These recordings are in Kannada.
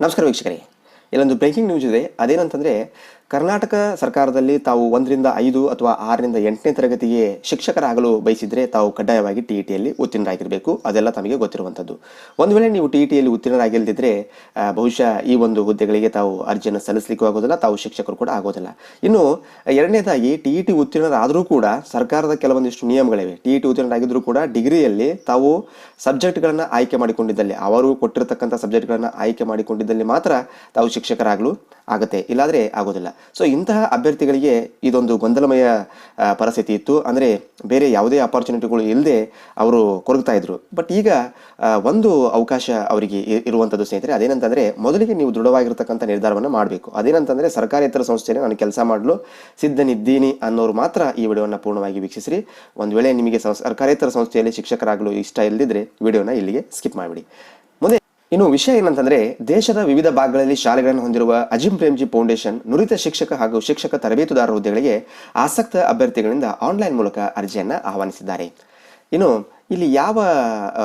ನಮಸ್ಕಾರ ವೀಕ್ಷಕರೇ ಇಲ್ಲೊಂದು ಬ್ರೇಕಿಂಗ್ ನ್ಯೂಸ್ ಇದೆ. ಅದೇನಂತಂದರೆ ಕರ್ನಾಟಕ ಸರ್ಕಾರದಲ್ಲಿ ತಾವು ಒಂದರಿಂದ ಐದು ಅಥವಾ ಆರರಿಂದ ಎಂಟನೇ ತರಗತಿಗೆ ಶಿಕ್ಷಕರಾಗಲು ಬಯಸಿದರೆ ತಾವು ಕಡ್ಡಾಯವಾಗಿ ಟಿ ಇ ಟಿಯಲ್ಲಿ ಉತ್ತೀರ್ಣರಾಗಿರಬೇಕು. ಅದೆಲ್ಲ ತಮಗೆ ಗೊತ್ತಿರುವಂಥದ್ದು. ಒಂದು ವೇಳೆ ನೀವು ಟಿ ಇ ಟಿಯಲ್ಲಿ ಉತ್ತೀರ್ಣರಾಗಿಲ್ಲದಿದ್ದರೆ ಬಹುಶಃ ಈ ಒಂದು ಹುದ್ದೆಗಳಿಗೆ ತಾವು ಅರ್ಜಿಯನ್ನು ಸಲ್ಲಿಸಲಿಕ್ಕೂ ಆಗೋದಿಲ್ಲ, ತಾವು ಶಿಕ್ಷಕರು ಕೂಡ ಆಗೋದಿಲ್ಲ. ಇನ್ನು, ಎರಡನೇದಾಗಿ ಟಿ ಇ ಟಿ ಉತ್ತೀರ್ಣರಾದರೂ ಕೂಡ ಸರ್ಕಾರದ ಕೆಲವೊಂದಿಷ್ಟು ನಿಯಮಗಳಿವೆ. ಟಿ ಇ ಟಿ ಉತ್ತೀರ್ಣರಾಗಿದ್ದರೂ ಕೂಡ ಡಿಗ್ರಿಯಲ್ಲಿ ತಾವು ಸಬ್ಜೆಕ್ಟ್ಗಳನ್ನು ಆಯ್ಕೆ ಮಾಡಿಕೊಂಡಿದ್ದಲ್ಲಿ, ಅವರು ಕೊಟ್ಟಿರತಕ್ಕಂಥ ಸಬ್ಜೆಕ್ಟ್ಗಳನ್ನು ಆಯ್ಕೆ ಮಾಡಿಕೊಂಡಿದ್ದಲ್ಲಿ ಮಾತ್ರ ತಾವು ಶಿಕ್ಷಕರಾಗಲು ಆಗುತ್ತೆ, ಇಲ್ಲಾದರೆ ಆಗೋದಿಲ್ಲ. ಸೊ ಇಂತಹ ಅಭ್ಯರ್ಥಿಗಳಿಗೆ ಇದೊಂದು ಗೊಂದಲಮಯ ಪರಿಸ್ಥಿತಿ ಇತ್ತು. ಅಂದರೆ ಬೇರೆ ಯಾವುದೇ ಅಪಾರ್ಚುನಿಟಿಗಳು ಇಲ್ಲದೆ ಅವರು ಕೊರಗ್ತಾ ಇದ್ರು. ಬಟ್ ಈಗ ಒಂದು ಅವಕಾಶ ಅವರಿಗೆ ಇರುವಂಥದ್ದು ಸ್ನೇಹಿತರೆ, ಅದೇನಂತಂದರೆ ಮೊದಲಿಗೆ ನೀವು ದೃಢವಾಗಿರ್ತಕ್ಕಂಥ ನಿರ್ಧಾರವನ್ನು ಮಾಡಬೇಕು. ಅದೇನಂತಂದರೆ ಸರ್ಕಾರೇತರ ಸಂಸ್ಥೆಯಲ್ಲಿ ನಾನು ಕೆಲಸ ಮಾಡಲು ಸಿದ್ಧನಿದ್ದೀನಿ ಅನ್ನೋರು ಮಾತ್ರ ಈ ವಿಡಿಯೋವನ್ನು ಪೂರ್ಣವಾಗಿ ವೀಕ್ಷಿಸಿರಿ. ಒಂದು ವೇಳೆ ನಿಮಗೆ ಸರ್ಕಾರೇತರ ಸಂಸ್ಥೆಯಲ್ಲಿ ಶಿಕ್ಷಕರಾಗಲು ಇಷ್ಟ ಇಲ್ಲದಿದ್ದರೆ ವಿಡಿಯೋನ ಇಲ್ಲಿಗೆ ಸ್ಕಿಪ್ ಮಾಡಿಬಿಡಿ. ಇನ್ನು ವಿಷಯ ಏನಂತಂದ್ರೆ, ದೇಶದ ವಿವಿಧ ಭಾಗಗಳಲ್ಲಿ ಶಾಲೆಗಳನ್ನು ಹೊಂದಿರುವ ಅಜಿಂ ಪ್ರೇಮ್ಜಿ ಫೌಂಡೇಶನ್, ನುರಿತ ಶಿಕ್ಷಕ ಹಾಗೂ ಶಿಕ್ಷಕ ತರಬೇತುದಾರ ಹುದ್ದೆಗಳಿಗೆ ಆಸಕ್ತ ಅಭ್ಯರ್ಥಿಗಳಿಂದ ಆನ್ಲೈನ್ ಮೂಲಕ ಅರ್ಜಿಯನ್ನು ಆಹ್ವಾನಿಸಿದ್ದಾರೆ. ಇನ್ನು ಇಲ್ಲಿ ಯಾವ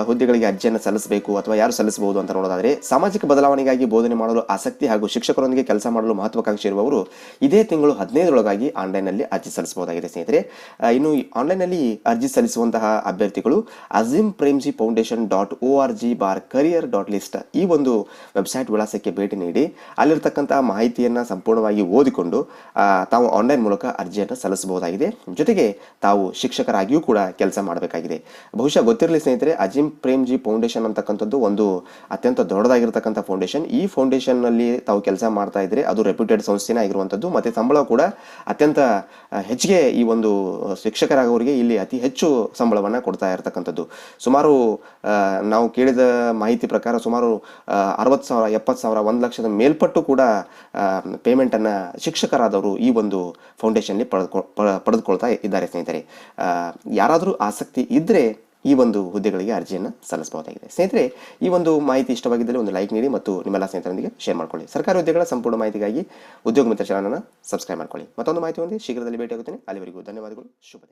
ಹುದ್ದೆಗಳಿಗೆ ಅರ್ಜಿಯನ್ನು ಸಲ್ಲಿಸಬೇಕು ಅಥವಾ ಯಾರು ಸಲ್ಲಿಸಬಹುದು ಅಂತ ನೋಡೋದಾದರೆ ಸಾಮಾಜಿಕ ಬದಲಾವಣೆಗಾಗಿ ಬೋಧನೆ ಮಾಡಲು ಆಸಕ್ತಿ ಹಾಗೂ ಶಿಕ್ಷಕರೊಂದಿಗೆ ಕೆಲಸ ಮಾಡಲು ಮಹತ್ವಾಕಾಂಕ್ಷೆ ಇರುವವರು ಇದೇ ತಿಂಗಳು ಹದಿನೈದರೊಳಗಾಗಿ ಆನ್ಲೈನ್ನಲ್ಲಿ ಅರ್ಜಿ ಸಲ್ಲಿಸಬಹುದಾಗಿದೆ ಸ್ನೇಹಿತರೆ. ಇನ್ನು ಆನ್ಲೈನ್ನಲ್ಲಿ ಅರ್ಜಿ ಸಲ್ಲಿಸುವಂತಹ ಅಭ್ಯರ್ಥಿಗಳು Azim Premji foundation dot O R G bar career dot list ಈ ಒಂದು ವೆಬ್ಸೈಟ್ ವಿಳಾಸಕ್ಕೆ ಭೇಟಿ ನೀಡಿ ಅಲ್ಲಿರ್ತಕ್ಕಂತಹ ಮಾಹಿತಿಯನ್ನು ಸಂಪೂರ್ಣವಾಗಿ ಓದಿಕೊಂಡು ತಾವು ಆನ್ಲೈನ್ ಮೂಲಕ ಅರ್ಜಿಯನ್ನು ಸಲ್ಲಿಸಬಹುದಾಗಿದೆ. ಜೊತೆಗೆ ತಾವು ಶಿಕ್ಷಕರಾಗಿಯೂ ಕೂಡ ಕೆಲಸ ಮಾಡಬೇಕಾಗಿದೆ. ಬಹುಶಃ ಗೊತ್ತಿರಲಿ ಸ್ನೇಹಿತರೆ, ಅಜಿಮ್ ಪ್ರೇಮ್ಜಿ ಫೌಂಡೇಶನ್ ಅಂತಕ್ಕಂಥದ್ದು ಒಂದು ಅತ್ಯಂತ ದೊಡ್ಡದಾಗಿರ್ತಕ್ಕಂಥ ಫೌಂಡೇಶನ್. ಈ ಫೌಂಡೇಶನ್ನಲ್ಲಿ ತಾವು ಕೆಲಸ ಮಾಡ್ತಾ ಇದ್ರೆ ಅದು ರೆಪ್ಯೂಟೆಡ್ ಸಂಸ್ಥೆನೇ ಆಗಿರುವಂಥದ್ದು, ಮತ್ತು ಸಂಬಳ ಕೂಡ ಅತ್ಯಂತ ಹೆಚ್ಚಿಗೆ ಈ ಒಂದು ಶಿಕ್ಷಕರಾಗೋರಿಗೆ ಇಲ್ಲಿ ಅತಿ ಹೆಚ್ಚು ಸಂಬಳವನ್ನು ಕೊಡ್ತಾ ಇರತಕ್ಕಂಥದ್ದು. ಸುಮಾರು ನಾವು ಕೇಳಿದ ಮಾಹಿತಿ ಪ್ರಕಾರ ಸುಮಾರು ಅರವತ್ತು ಸಾವಿರ, ಎಪ್ಪತ್ತು ಸಾವಿರ, ಒಂದು ಲಕ್ಷದ ಮೇಲ್ಪಟ್ಟು ಕೂಡ ಪೇಮೆಂಟನ್ನು ಶಿಕ್ಷಕರಾದವರು ಈ ಒಂದು ಫೌಂಡೇಶನ್ಲಿ ಪಡೆದುಕೊ ಪಡೆದುಕೊಳ್ತಾ ಇದ್ದಾರೆ ಸ್ನೇಹಿತರೆ. ಯಾರಾದರೂ ಆಸಕ್ತಿ ಇದ್ದರೆ ಈ ಒಂದು ಹುದ್ದೆಗಳಿಗೆ ಅರ್ಜಿಯನ್ನು ಸಲ್ಲಿಸಬಹುದಾಗಿದೆ. ಸ್ನೇಹಿತರೆ, ಈ ಒಂದು ಮಾಹಿತಿ ಇಷ್ಟವಾಗಿದ್ದರೆ ಒಂದು ಲೈಕ್ ನೀಡಿ ಮತ್ತು ನಿಮ್ಮೆಲ್ಲ ಸ್ನೇಹಿತರೊಂದಿಗೆ ಶೇರ್ ಮಾಡಿಕೊಳ್ಳಿ. ಸರ್ಕಾರಿ ಹುದ್ದೆಗಳ ಸಂಪೂರ್ಣ ಮಾಹಿತಿಗಾಗಿ ಉದ್ಯೋಗ ಮಿತ್ರ ಚಾನಲನ್ನು ಸಬ್ಸ್ಕ್ರೈಬ್ ಮಾಡಿಕೊಳ್ಳಿ. ಮತ್ತೊಂದು ಮಾಹಿತಿ ಹೊಂದಿ ಶೀಘ್ರದಲ್ಲಿ ಭೇಟಿಯಾಗುತ್ತೇನೆ. ಅಲ್ಲಿವರೆಗೂ ಧನ್ಯವಾದಗಳು. ಶುಭ